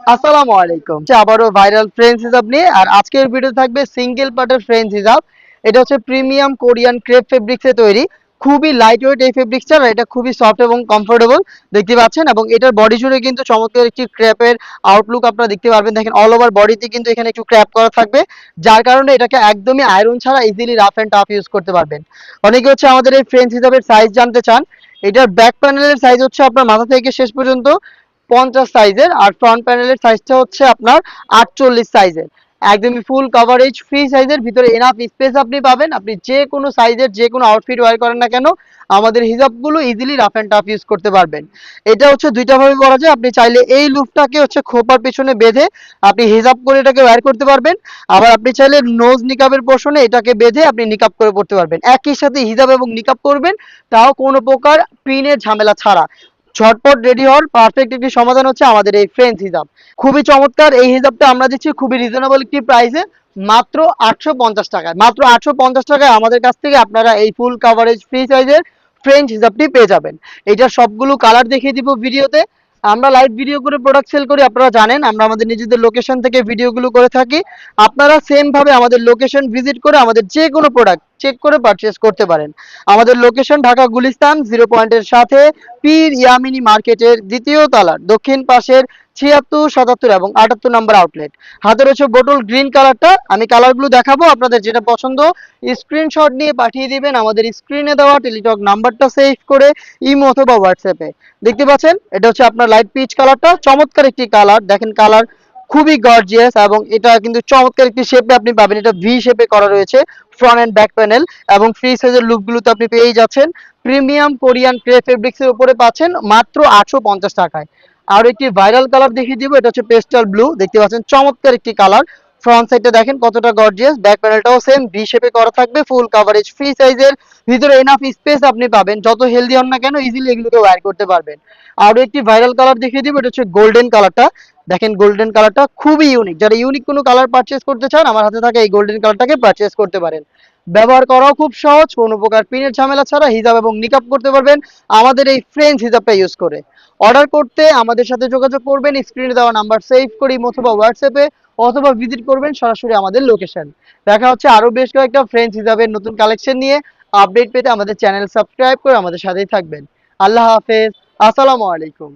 আসসালামু আলাইকুম। আবারও ভাইরাল ফ্রেঞ্চ হিসাব নিয়ে, আর আজকের ভিডিও থাকবে সিঙ্গেল পার্টের ফ্রেঞ্চ হিসাব। এটা হচ্ছে প্রিমিয়াম কোরিয়ান ক্রেপ ফেব্রিক্সে তৈরি। খুবই লাইট ওয়েট এই ফেব্রিক্সটা এটা খুবই সফট এবং কমফোর্টেবল দেখতে পাচ্ছেন? এবং এটার বডি জুড়ে কিন্তু চমৎকার একটি ক্র্যাপের আউটলুক আপনারা দেখতে পারবেন। দেখেন অল ওভার বডিতে কিন্তু এখানে একটু ক্র্যাপ করা থাকবে, যার কারণে এটাকে একদমই আয়রন ছাড়া easily rough and tough use করতে পারবেন। অনেকে হচ্ছে আমাদের এই ফ্রেঞ্চ হিসাবের সাইজ জানতে চান। এটার ব্যাক প্যানেলের সাইজ হচ্ছে আপনার মাথা থেকে শেষ পর্যন্ত। পঞ্চাশ সাইজের আর ফ্রন্ট প্যানেলের সাইজটা হচ্ছে আপনার আটচল্লিশ সাইজের। একদমই ফুল কভারেজ ফ্রি সাইজের ভিতরে এনাফ স্পেস আপনি পাবেন। আপনি যে কোনো সাইজের যে কোনো আউটফিট ওয়ার করেন না কেন, আমাদের হিজাবগুলো easily rough and tough use করতে পারবেন। এটা হচ্ছে দুইটা ভাবে করা যায়। আপনি চাইলে এই লুপটাকে হচ্ছে খোপার পিছনে বেঁধে আপনি হিজাব করে এটাকে ওয়ার করতে পারবেন। আবার আপনি চাইলে নোজ নিকাবের পোর্শনে এটাকে বেঁধে আপনি নিকাব করে পড়তে পারবেন। একই সাথে হিজাব এবং নিকাব করবেন, তাও কোনো প্রকার পিনের ঝামেলা ছাড়া। ঝটপট রেডি হওয়ার পারফেক্ট একটি সমাধান হচ্ছে আমাদের এই ফ্রেঞ্চ হিজাব। খুবই চমৎকার, এই হিজাবটা আমরা দিচ্ছি খুবই রিজনেবল একটি প্রাইসে মাত্র আটশো পঞ্চাশ টাকায়। মাত্র আটশো পঞ্চাশ টাকায় আমাদের কাছ থেকে আপনারা এই ফুল কাভারেজ ফ্রি সাইজের ফ্রেঞ্চ হিসাবটি পেয়ে যাবেন। এটার সবগুলো কালার দেখিয়ে দিব ভিডিওতে আমরা লাইভ ভিডিও করে প্রোডাক্ট সেল করি, আপনারা জানেন, আমরা আমাদের নিজেদের লোকেশন থেকে ভিডিওগুলো করে থাকি। আপনারা সেম ভাবে আমাদের লোকেশন ভিজিট করে আমাদের যে কোনো প্রোডাক্ট চেক করে পারচেস করতে পারেন। আমাদের লোকেশন ঢাকা গুলিস্তান জিরো পয়েন্টের সাথে, পীর ইয়ামিনী মার্কেটের দ্বিতীয় তলার দক্ষিণ পাশের ছিয়াত্তর, সাতাত্তর এবং আটাত্তর নাম্বার আউটলেট হাতে রয়েছে বোটল গ্রিন কালারটা আমি কালারগুলো দেখাবো, আপনাদের যেটা পছন্দ স্ক্রিনশট নিয়ে পাঠিয়ে দিবেন। আমাদের স্ক্রিনে দেওয়া টেলিটক নাম্বারটা সেভ করে ইমো অথবা হোয়াটসঅ্যাপে দেখতে পাচ্ছেন? এটা হচ্ছে আপনার লাইট পিচ কালারটা চমৎকার একটি কালার দেখেন কালার খুবই গর্জিয়াস এবং এটা কিন্তু চমৎকার একটি শেপে আপনি পাবেন। এটা ভি শেপে করা রয়েছে ফ্রন্ট এন্ড ব্যাক প্যানেল এবং ফ্রি সাইজের লুকগুলোতে আপনি পেয়েই যাচ্ছেন। প্রিমিয়াম কোরিয়ান ক্রে ফেব্রিক্সের উপরে পাচ্ছেন মাত্র আটশো পঞ্চাশ টাকায়। আর একটি ভাইরাল কালার দেখিয়ে দিব, এটা হচ্ছে পেস্টাল ব্লু দেখতে পাচ্ছেন চমৎকার একটি কালার ফ্রন্ট সাইডটা দেখেন কতটা গর্জিয়াস ব্যাক প্যানেলটাও সেম ভি শেপে করা থাকবে ফুল কভারেজ ফ্রি সাইজের ভিতরে এনাফ স্পেস আপনি পাবেন। যত হেলদি হন না কেন ইজিলি এগুলোকে ওয়্যার করতে পারবেন। আরও একটি ভাইরাল কালার দেখিয়ে দিব, এটা হচ্ছে গোল্ডেন কালারটা দেখেন গোল্ডেন কালারটা খুবই ইউনিক যারা ইউনিক কোনো কালার পারচেস করতে চান, আমার হাতে থাকা এই গোল্ডেন কালারটাকে পারচেস করতে পারেন। ব্যবহার করাও খুব সহজ, কোনো প্রকার পিনের ঝামেলা ছাড়া হিজাব এবং নিকাপ করতে পারবেন। আমাদের এই ফ্রেঞ্চ হিজাবটা ইউজ করে। অর্ডার করতে আমাদের সাথে যোগাযোগ করবেন স্ক্রিনে দেওয়া নাম্বার সেভ করি অথবা হোয়াটসঅ্যাপে অথবা ভিজিট করবেন সরাসরি আমাদের লোকেশন দেখা হচ্ছে আরও বেশ কয়েকটা ফ্রেঞ্চ হিসাবের নতুন কালেকশন নিয়ে। আপডেট পেতে আমাদের চ্যানেল সাবস্ক্রাইব করে আমাদের সাথেই থাকবেন। আল্লাহ হাফেজ। আসসালামু আলাইকুম।